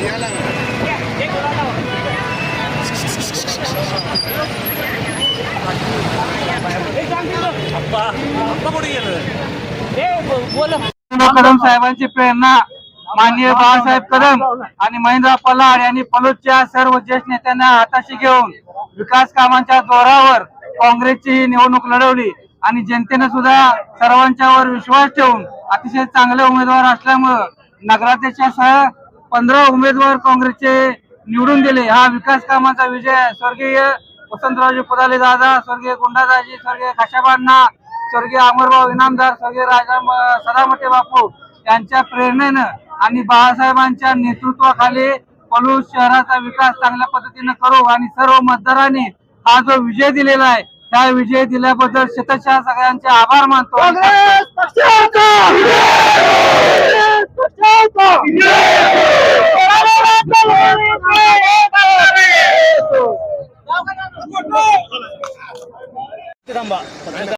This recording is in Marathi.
ya lang. कदम साहेबांची प्रेरणा माननीय बाळासाहेब कदम आणि महेंद्र पलाड यांनी पलोदच्या सर्व ज्येष्ठ नेत्यांना हाताशी घेऊन विकास कामांच्या जोरावर काँग्रेसची ही निवडणूक लढवली आणि जनतेनं सुद्धा सर्वांच्यावर विश्वास ठेवून अतिशय चांगले उमेदवार असल्यामुळं नगराध्यक्षासह पंधरा उमेदवार काँग्रेसचे निवडून दिले. हा विकास कामाचा विजय स्वर्गीय वसंतरावजी पुदाले दादा स्वर्गीय गुंडादाजी स्वर्गीय खाशाबांना स्वर्गीय अमरभाऊ इनामदार स्वर्गीय राजा सदामटे बापू यांच्या प्रेरणेनं आणि बाळासाहेबांच्या नेतृत्वाखाली पलूस शहराचा विकास चांगल्या पद्धतीनं करू आणि सर्व मतदारांनी हा जो विजय दिलेला आहे त्या विजय दिल्याबद्दल शतशः सगळ्यांचे आभार मानतो Tidak, Mbak.